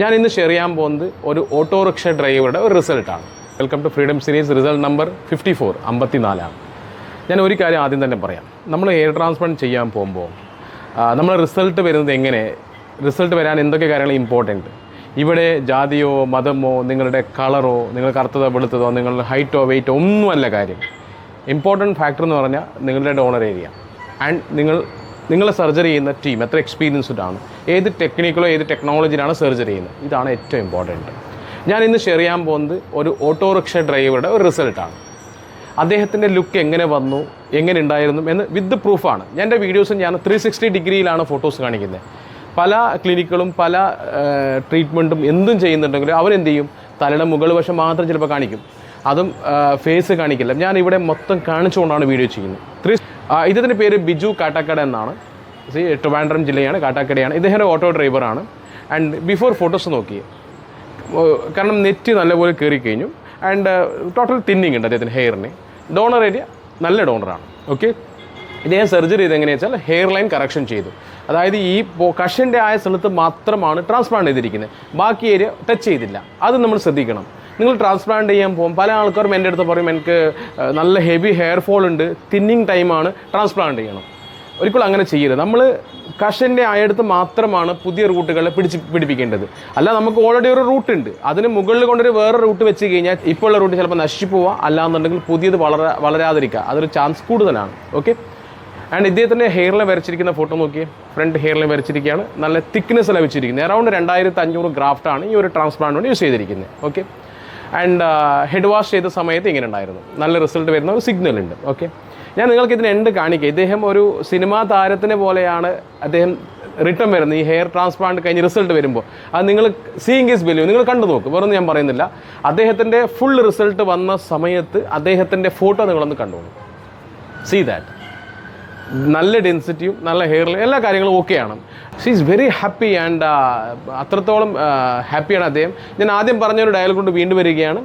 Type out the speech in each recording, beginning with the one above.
ഞാൻ ഇന്ന് ഷെയർ ചെയ്യാൻ പോകുന്നത് ഒരു ഓട്ടോറിക്ഷ ഡ്രൈവറുടെ ഒരു റിസൾട്ടാണ് welcome to freedom series result number fifty four അമ്പത്തിനാലാണ് ഞാൻ ഒരു കാര്യം ആദ്യം തന്നെ പറയാം. നമ്മൾ എയർ ട്രാൻസ്പ്ലാന്റ് ചെയ്യാൻ പോകുമ്പോൾ നമ്മൾ റിസൾട്ട് വരുന്നത് എങ്ങനെ? റിസൾട്ട് വരാൻ എന്തൊക്കെ കാര്യങ്ങൾ ഇമ്പോർട്ടന്റ് ഇവിടെ ജാതിയോ മതമോ നിങ്ങളുടെ കളറോ നിങ്ങൾ കറുത്തതോ വെളുത്തതോ നിങ്ങളുടെ ഹൈറ്റോ വെയിറ്റോ ഒന്നുമല്ല കാര്യം. ഇമ്പോർട്ടന്റ് ഫാക്ടർ എന്ന് പറഞ്ഞാൽ നിങ്ങളുടെ ഡോണർ ഏരിയ ആൻഡ് നിങ്ങൾ നിങ്ങൾ സർജറി ചെയ്യുന്ന ടീം എത്ര എക്സ്പീരിയൻസ്ഡ് ആണ് ഏത് ടെക്നിക്കിലോ ഏത് ടെക്നോളജിയിലാണ് സർജറി ചെയ്യുന്നത് ഇതാണ് ഏറ്റവും ഇമ്പോർട്ടന്റ് ഞാൻ ഇന്ന് ഷെയർ ചെയ്യാൻ പോകുന്നത് ഒരു ഓട്ടോറിക്ഷ ഡ്രൈവറുടെ ഒരു റിസൾട്ടാണ് അദ്ദേഹത്തിന്റെ ലുക്ക് എങ്ങനെ വന്നു എങ്ങനെ ഉണ്ടായിരുന്നു എന്ന് വിത്ത് പ്രൂഫാണ് എന്റെ വീഡിയോസ് ഞാൻ ത്രീ സിക്സ്റ്റി ഡിഗ്രിയിലാണ് ഫോട്ടോസ് കാണിക്കുന്നത്. പല ക്ലിനിക്കുകളും പല ട്രീറ്റ്മെന്റും എന്തും ചെയ്യുന്നുണ്ടെങ്കിലും അവരെന്ത് ചെയ്യും തലയുടെ മുകൾ വശം മാത്രം ചിലപ്പോൾ കാണിക്കും. അതും ഫേസ് കാണിക്കില്ല. ഞാൻ ഇവിടെ മൊത്തം കാണിച്ചുകൊണ്ടാണ് വീഡിയോ ചെയ്യുന്നത്. ത്രീ ഇദ്ദേഹത്തിന്റെ പേര് ബിജു കാട്ടാക്കട എന്നാണ്. സി ട്രിവാൻഡ്രം ജില്ലയാണ് കാട്ടാക്കടയാണ്. ഇദ്ദേഹം ഓട്ടോ ഡ്രൈവറാണ് ആൻഡ് ബിഫോർ ഫോട്ടോസ് നോക്കി. കാരണം നെറ്റ് നല്ലപോലെ കയറി കഴിഞ്ഞു. ആൻഡ് ടോട്ടൽ തിന്നിങ് ഉണ്ട് അദ്ദേഹത്തിന് ഹെയറിന് ഡോണർ ഏരിയ നല്ല ഡോണറാണ് ഓക്കെ ഇദ്ദേഹം സർജറി ചെയ്ത് എങ്ങനെയാ വെച്ചാൽ ഹെയർ ലൈൻ കറക്ഷൻ ചെയ്തു. അതായത് ഈ കഷന്റെ ആയ സ്ഥലത്ത് മാത്രമാണ് ട്രാൻസ്പ്ലാന്റ് ചെയ്തിരിക്കുന്നത്. ബാക്കി ഏരിയ ടച്ച് ചെയ്തില്ല. അത് നമ്മൾ ശ്രദ്ധിക്കണം. നിങ്ങൾ ട്രാൻസ്പ്ലാന്റ് ചെയ്യാൻ പോകും. പല ആൾക്കാരും എന്റെ അടുത്ത് പറയും എനിക്ക് നല്ല ഹെവി ഹെയർ ഫോൾ ഉണ്ട്. തിന്നിങ് ടൈമാണ് ട്രാൻസ്പ്ലാന്റ് ചെയ്യണം. ഒരിക്കലും അങ്ങനെ ചെയ്യരുത്. നമ്മൾ കഷന്റെ ആയടുത്ത് മാത്രമാണ് പുതിയ റൂട്ടുകളെ പിടിച്ച് പിടിപ്പിക്കേണ്ടത്. അല്ല നമുക്ക് ഓൾറെഡി ഒരു റൂട്ട് ഉണ്ട്. അതിന് മുകളിൽ കൊണ്ടൊരു വേറെ റൂട്ട് വെച്ച് കഴിഞ്ഞാൽ ഇപ്പോൾ ഉള്ള റൂട്ട് ചിലപ്പോൾ നശിച്ചു പോവാം. അല്ലാന്നുണ്ടെങ്കിൽ പുതിയത് വളരെ വളരാതിരിക്കുക അതൊരു ചാൻസ് കൂടുതലാണ്. ഓക്കെ ആൻഡ് ഇദ്ദേഹത്തിന്റെ ഹെയറിൽ വരച്ചിരിക്കുന്ന ഫോട്ടോ നോക്കിയേ. ഫ്രണ്ട് ഹെയറിൽ വരച്ചിരിക്കുകയാണ്. നല്ല തിക്നെസ് ലഭിച്ചിരിക്കുന്നത് അറൗണ്ട് രണ്ടായിരത്തി അഞ്ഞൂറ് ഗ്രാഫ്റ്റാണ് ഈ ഒരു ട്രാൻസ്പ്ലാന്റ് യൂസ് ചെയ്തിരിക്കുന്നത്. ഓക്കെ ആൻഡ് ഹെഡ് വാഷ് ചെയ്ത സമയത്ത് ഇങ്ങനെ ഉണ്ടായിരുന്നു നല്ല റിസൾട്ട് വരുന്ന ഒരു സിഗ്നൽ ഉണ്ട്. ഓക്കെ ഞാൻ നിങ്ങൾക്ക് ഇതിന് എൻഡ് കാണിക്കുക ഇദ്ദേഹം ഒരു സിനിമാ താരത്തിനെ പോലെയാണ് അദ്ദേഹം റിട്ടേൺ വരുന്നത്. ഈ ഹെയർ ട്രാൻസ്പ്ലാന്റ് കഴിഞ്ഞ് റിസൾട്ട് വരുമ്പോൾ. അത് നിങ്ങൾ സീയിങ് ഈസ് ബിലീവ് നിങ്ങൾ കണ്ടു നോക്കും. വേറൊന്നും ഞാൻ പറയുന്നില്ല. അദ്ദേഹത്തിന്റെ ഫുൾ റിസൾട്ട് വന്ന സമയത്ത് അദ്ദേഹത്തിന്റെ ഫോട്ടോ നിങ്ങളൊന്ന് കണ്ടു സീ ദാറ്റ് നല്ല ഡെൻസിറ്റിയും നല്ല ഹെയറിൽ എല്ലാ കാര്യങ്ങളും ഓക്കെയാണ് she is very happy and അത്രത്തോളം ഹാപ്പിയാണ് അദ്ദേഹം. ഞാൻ ആദ്യം പറഞ്ഞൊരു ഡയലോഗ് കൊണ്ട് വീണ്ടും വരികയാണ്.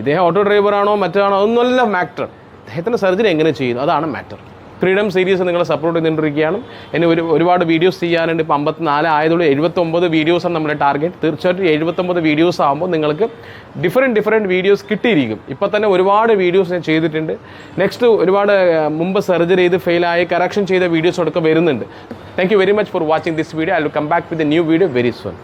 ഇദ്ദേഹം ഓട്ടോ ഡ്രൈവറാണോ മറ്റാണോ അതൊന്നുമല്ല മാറ്റർ അദ്ദേഹത്തിന്റെ സർജറി എങ്ങനെ ചെയ്യുന്നു? അതാണ് മാറ്റർ ഫ്രീഡം സീരീസ് നിങ്ങളെ സപ്പോർട്ട് ചെയ്തുകൊണ്ടിരിക്കുകയാണ്. ഇനി ഒരു ഒരുപാട് വീഡിയോസ് ചെയ്യാനുണ്ട്. ഇപ്പോൾ അമ്പത്തിനാല് ആയതുകൊണ്ട് എഴുപത്തൊമ്പത് വീഡിയോസാണ് നമ്മുടെ ടാർഗറ്റ് തീർച്ചയായിട്ടും എഴുപത്തൊമ്പത് വീഡിയോസ് ആകുമ്പോൾ നിങ്ങൾക്ക് ഡിഫറെന്റ് ഡിഫറെന്റ് വീഡിയോസ് കിട്ടിയിരിക്കും. ഇപ്പോൾ തന്നെ ഒരുപാട് വീഡിയോസ് ഞാൻ ചെയ്തിട്ടുണ്ട്. നെക്സ്റ്റ് ഒരുപാട് മുമ്പ് സർജറി ചെയ്ത് ഫെയിലായി കറക്ഷൻ ചെയ്ത വീഡിയോസ് ഒക്കെ വരുന്നുണ്ട്. Thank very much for watching this video I will come back with new video very soon